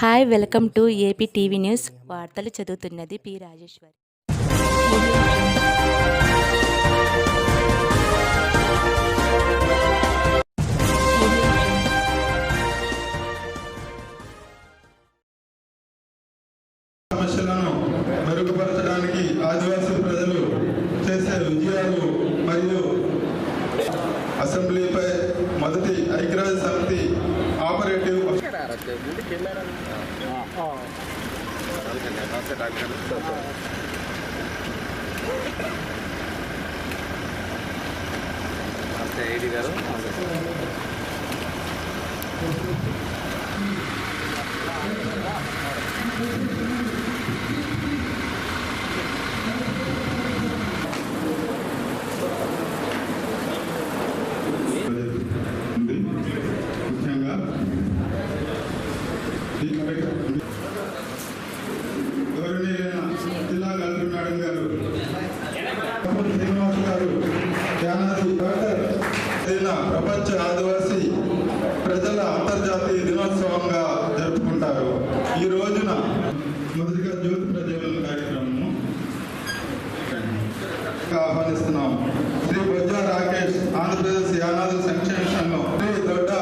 Hi welcome to AP TV news. వార్తలు చదువుతున్నది P Rajeshwari. సమస్యలను మెరుగుపరచడానికి ఆదివాసీ ప్రజలు చేసే మరియు అసెంబ్లీపై మొదటి ఐక్యరాజ్య సమితి ఆపరేటివ్ 어. ఐడి గారు ఆహ్వానిస్తున్నాం. శ్రీ బొజ్జా రాకేష్ ఆంధ్రప్రదేశ్ యానాదుల సంక్షేమ సంఘం. శ్రీ దొడ్డా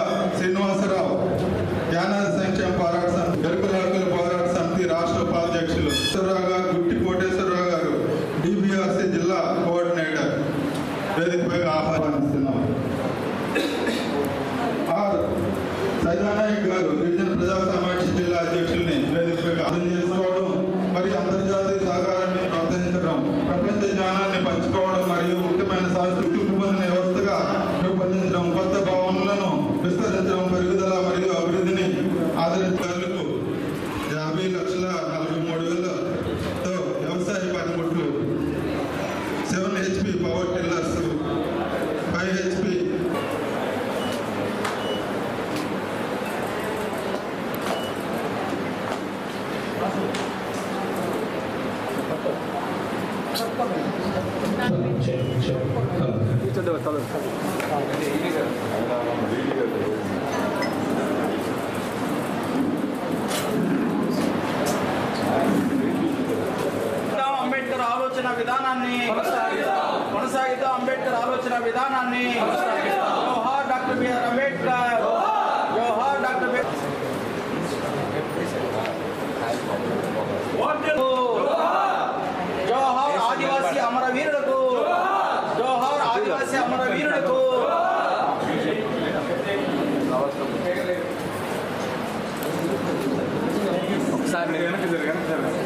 జరగని జరగని జరగదు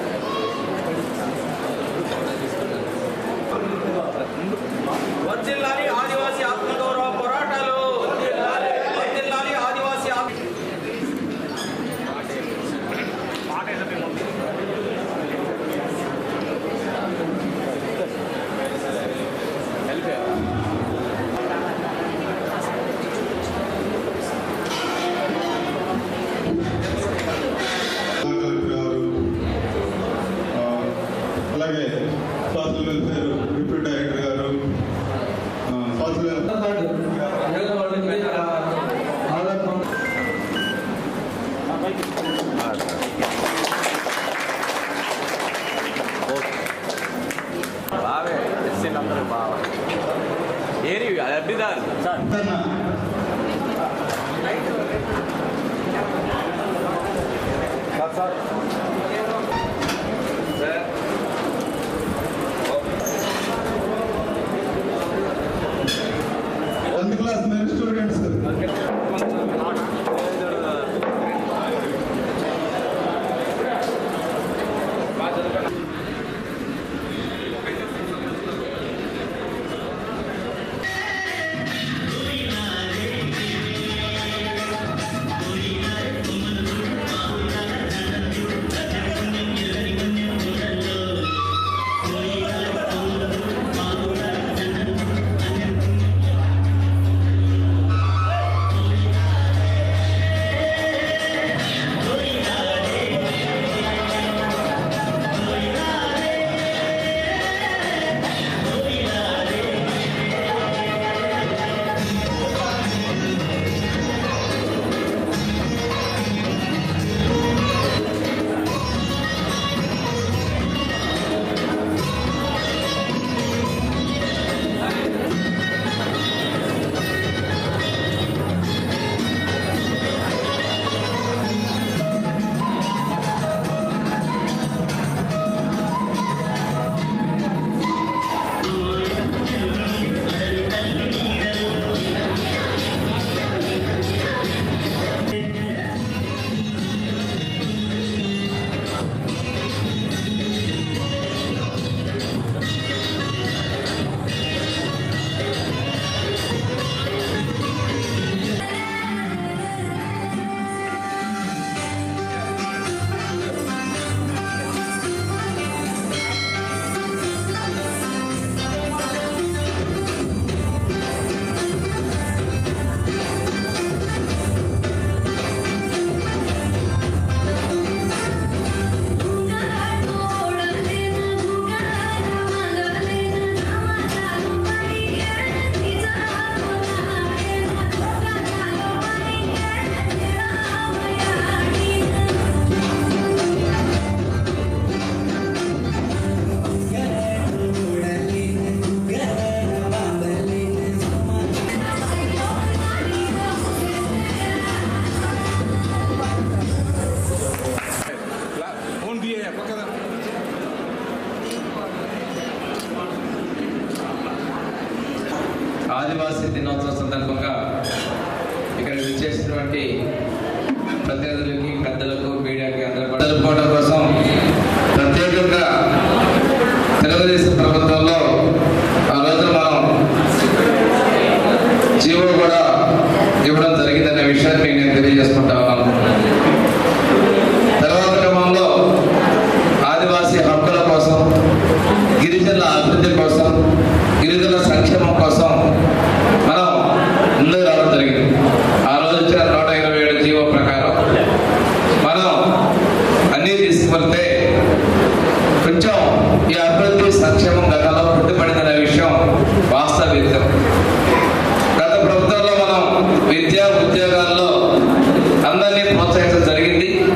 good, good.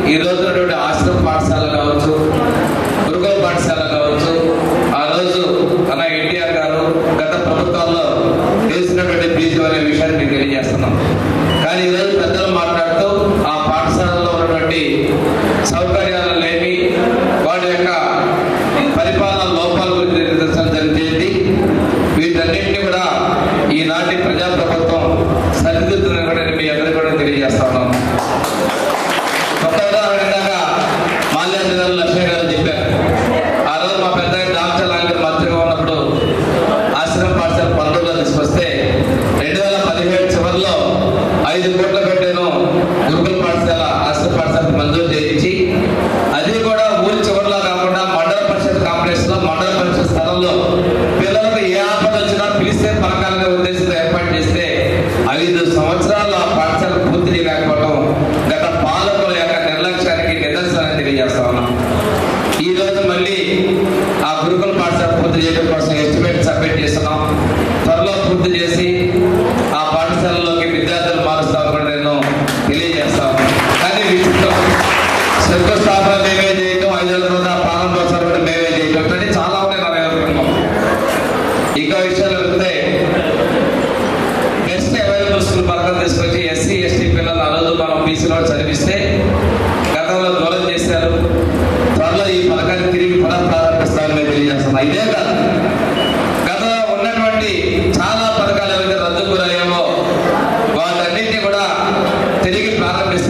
జరిగింది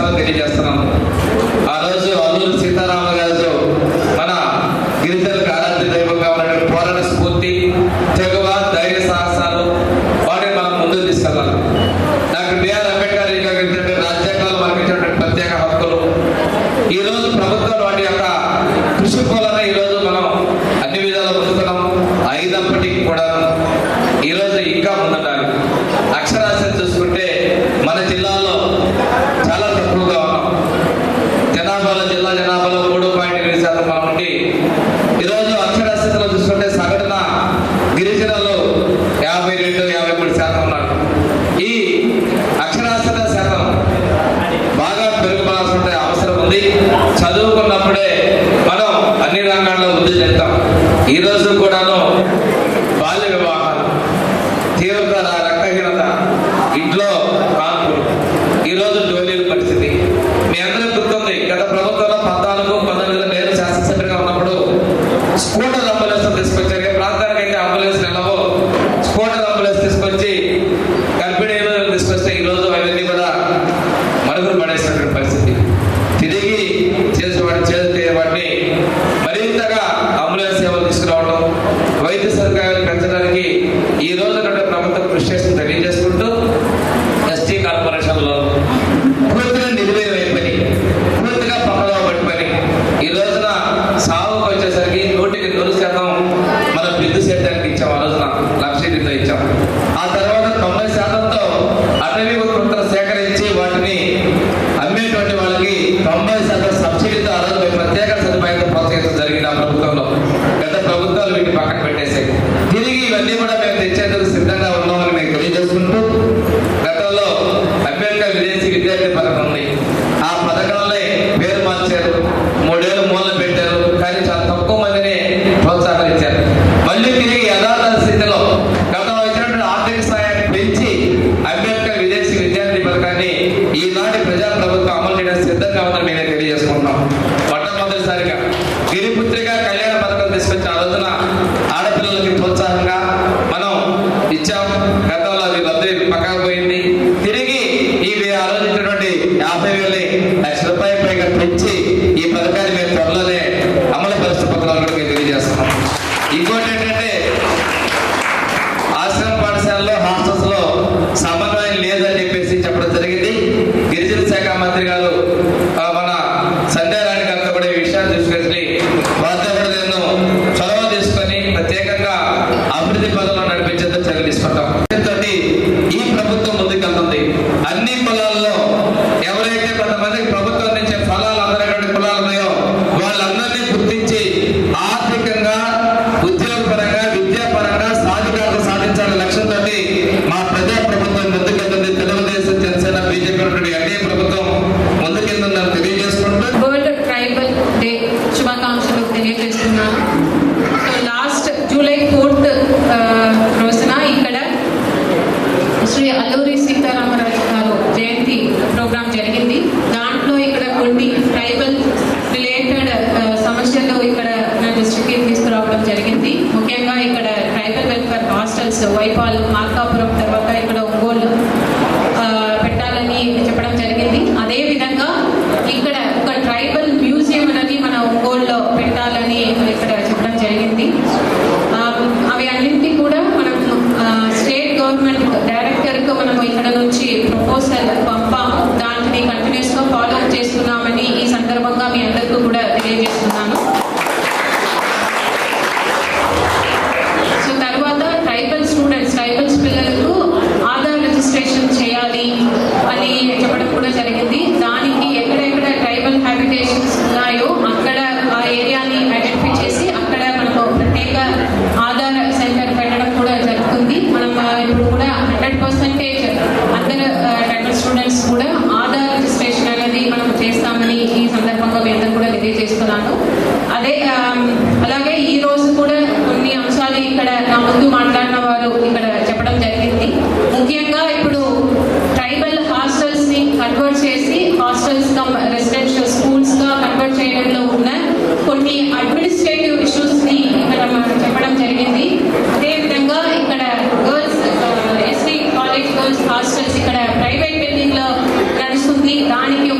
estaban que una de las entregado మనం ఇక్కడ నుంచి ప్రపోజల్ పంపాము. దాన్ని కంటిన్యూస్గా ఫాలో అప్ చేస్తున్నామని ఈ సందర్భంగా మీ అందరికీ కూడా తెలియజేస్తున్నాను. సో తర్వాత ట్రైబల్ స్టూడెంట్స్ ట్రైబల్స్ పిల్లలకు ఆధార్ రిజిస్ట్రేషన్ చేయాలి అని చెప్పడం కూడా జరిగింది. దానికి ఎక్కడెక్కడ ట్రైబల్ హ్యాబిటేషన్స్ ఉన్నాయో అక్కడ ఆ ఏరియాని ఐడెంటిఫై చేసి అక్కడ మనకు ప్రత్యేక ఆధార్ సెంటర్ పెట్టడం కూడా జరుగుతుంది. మనం ఇప్పుడు కూడా హండ్రెడ్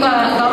ತುಂಬಾ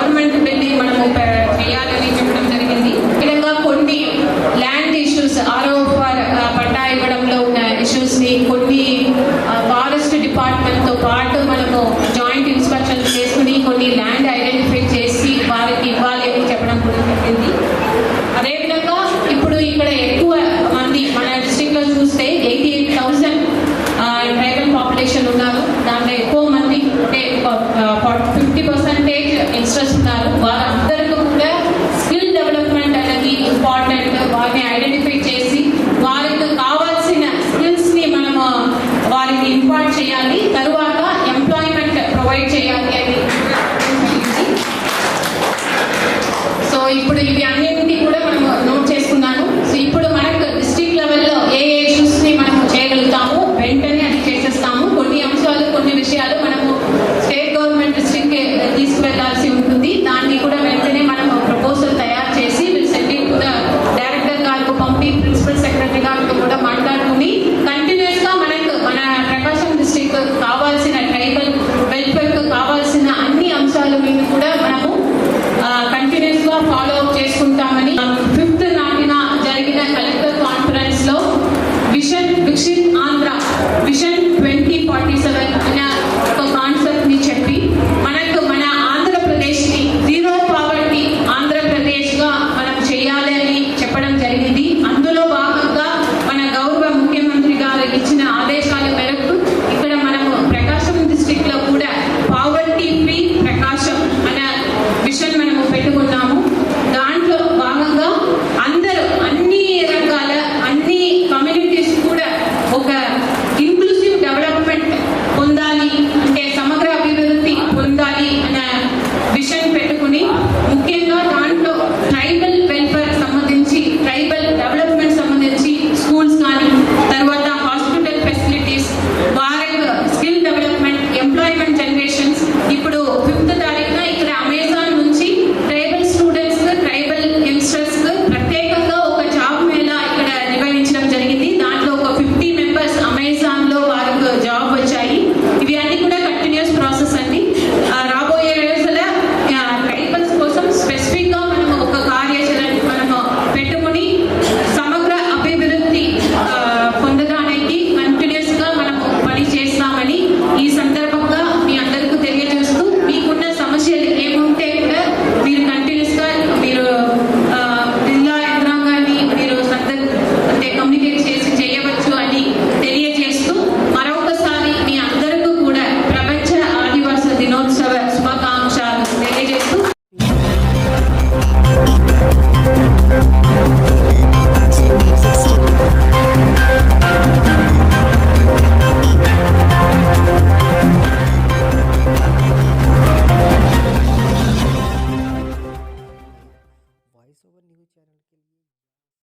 प्रिंसिपल सैक्रटरी